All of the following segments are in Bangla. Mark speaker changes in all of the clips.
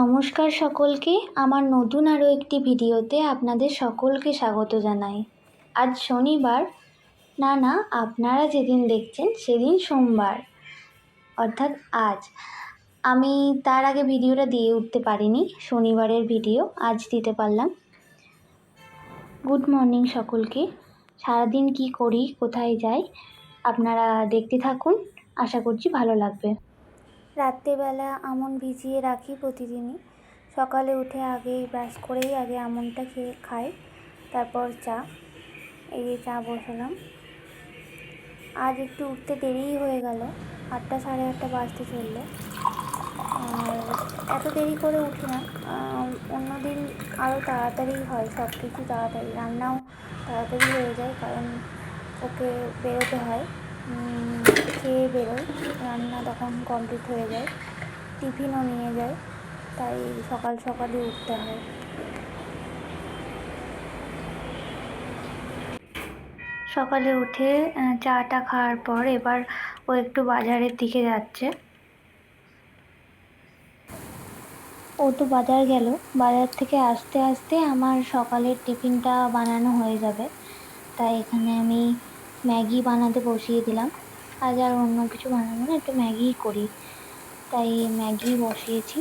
Speaker 1: নমস্কার সকলকে, আমার নতুন আরও একটি ভিডিওতে আপনাদের সকলকে স্বাগত জানাই। আজ শনিবার, না না, আপনারা যেদিন দেখছেন সেদিন সোমবার। অর্থাৎ আজ। আমি তার আগে ভিডিওটা দিয়ে উঠতে পারিনি, শনিবারের ভিডিও, আজ দিতে পারলাম। গুড মর্নিং সকলকে। সারাদিন কি করি, কোথায় যাই, আপনারা দেখতে থাকুন, আশা করছি ভালো লাগবে। রাত্রেবেলা আমন ভিজিয়ে রাখি প্রতিদিনই। সকালে উঠে আগেই ব্রাশ করেই আগে আমনটা খেয়ে খাই, তারপর চা। এই যে চা বসালাম। আজ একটু উঠতে দেরিই হয়ে গেল, আটটা সাড়ে আটটা বাজতে চলল। আর এত দেরি করে উঠি না অন্য দিন আরও তাড়াতাড়ি হয় সব কিছু তাড়াতাড়ি। রান্নাও তাড়াতাড়ি হয়ে যায়, কারণ ওকে বেরোতে হয়। খেয়ে বেরোয় রান্না তখন কমপ্লিট হয়ে যায় টিফিনও নিয়ে যায় তাই সকাল সকালই উঠতে হয়। সকালে উঠে চাটা খাওয়ার পর এবার ও একটু বাজারের দিকে যাচ্ছে। ও তো বাজার গেল বাজার থেকে আসতে আসতে আমার সকালের টিফিনটা বানানো হয়ে যাবে। তাই এখানে আমি ম্যাগি বানাতে বসিয়ে দিলাম। আজ আর অন্য কিছু বানাবো না, একটু ম্যাগিই করি। তাই ম্যাগি বসিয়েছি।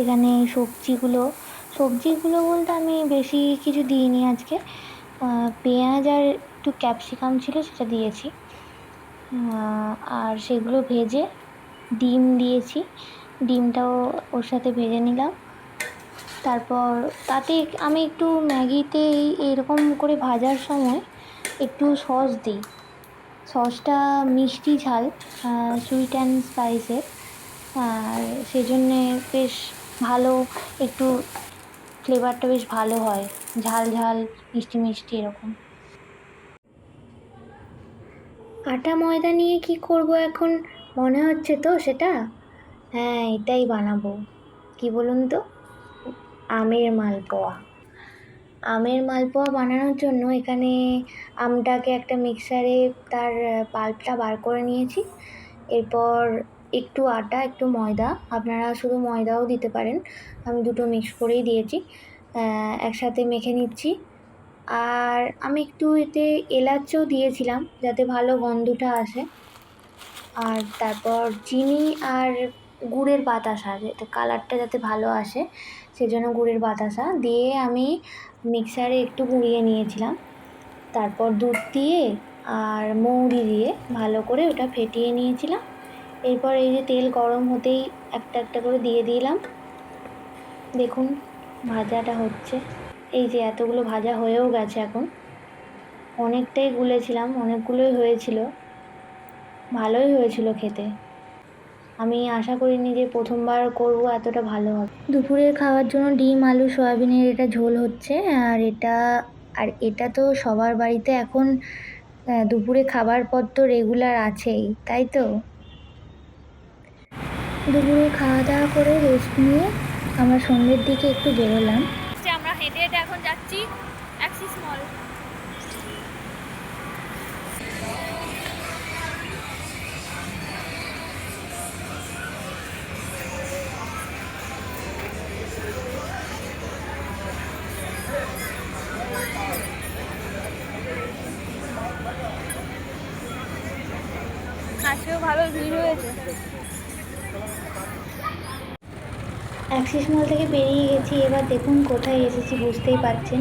Speaker 1: এখানে সবজিগুলো সবজিগুলো বলতে আমি বেশি কিছু দিইনি আজকে। পেঁয়াজ আর একটু ক্যাপসিকাম ছিল সেটা দিয়েছি। আর সেগুলো ভেজে ডিম দিয়েছি। ডিমটাও ওর সাথে ভেজে নিলাম। তারপর তাতে আমি একটু ম্যাগিতে এই এরকম করে ভাজার সময় একটু সস দিই। সসটা মিষ্টি ঝাল সুইট অ্যান্ড স্পাইসের আর সেই জন্যে বেশ ভালো, একটু ফ্লেভারটা বেশ ভালো হয়। ঝাল ঝাল, মিষ্টি মিষ্টি এরকম। আটা ময়দা নিয়ে কি করব এখন? মনে হচ্ছে তো সেটা? হ্যাঁ এটাই বানাবো। কি বলুন তো? আমের মালপোয়া। আমের মালপোয়া বানানোর জন্য এখানে আমটাকে একটা মিক্সারে তার পাল্পটা বার করে নিয়েছি। এরপর একটু আটা, একটু ময়দা, আপনারা শুধু ময়দাও দিতে পারেন। আমি দুটো মিক্স করেই দিয়েছি একসাথে মেখে নিচ্ছি। আর আমি একটু এতে এলাচও দিয়েছিলাম, যাতে ভালো গন্ধটা আসে। আর তারপর চিনি আর গুড়ের বাতাসা যাতে কালারটা যাতে ভালো আসে, সেজন্য গুড়ের বাতাসা দিয়ে আমি মিক্সারে একটু গুঁড়িয়ে নিয়েছিলাম। তারপর দুধ দিয়ে আর মৌরি দিয়ে ভালো করে ওটা ফেটিয়ে নিয়েছিলাম। এরপর এই যে তেল গরম হতেই একটা একটা করে দিয়ে দিলাম। দেখুন, ভাজাটা হচ্ছে। এই যে এতগুলো ভাজা হয়েও গেছে এখন। অনেকটাই গুলেছিলাম, অনেকগুলোই হয়েছিল। ভালোই হয়েছিল খেতে। আমি আশা করিনি যে প্রথমবার করব, এতটা ভালো হবে। দুপুরের খাওয়ার জন্য ডিম, আলু, সয়াবিনের এটা ঝোল হচ্ছে, আর এটা আর এটা তো সবার বাড়িতে এখন দুপুরে খাবার পর তো রেগুলার আছেই, তাই তো? দুপুরে খাওয়া দাওয়া করে রেস্ট নিয়ে আমরা সন্ধ্যের দিকে একটু বেরোলাম।
Speaker 2: আমরা হেঁটে হেঁটে এখন যাচ্ছি অ্যাক্সিস মল
Speaker 1: থেকে বেরিয়ে গেছি, এবার দেখুন কোথায় এসেছি, বুঝতেই পারছেন।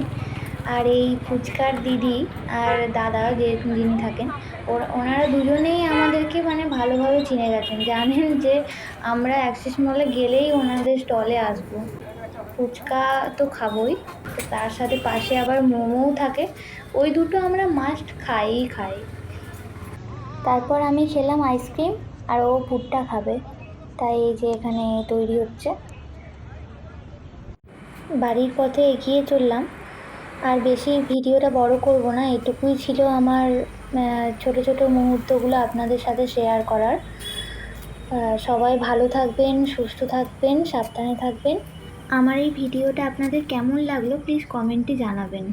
Speaker 1: আর এই ফুচকার দিদি আর দাদা যে যিনি থাকেন ওনারা দুজনেই আমাদেরকে মানে ভালোভাবে চিনে গেছেন। জানেন যে আমরা অ্যাক্সিস মলে গেলেই ওনাদের স্টলে আসব। ফুচকা তো খাবই, তো তার সাথে পাশে আবার মোমোও থাকে। ওই দুটো আমরা মাস্ট খাইই, খাই। তারপর আমি খেলাম আইসক্রিম আর ও ভুট্টা খাবে। তাই এই যে এখানে তৈরি হচ্ছে। বাড়ির পথে এগিয়ে চললাম। আর বেশি ভিডিওটা বড় করব না, এটুকুই ছিল আমার ছোট ছোট মুহূর্তগুলো আপনাদের সাথে শেয়ার করার। সবাই ভালো থাকবেন, সুস্থ থাকবেন, সাবধানে থাকবেন। আমার এই ভিডিওটা আপনাদের কেমন লাগল প্লিজ কমেন্টে জানাবেন।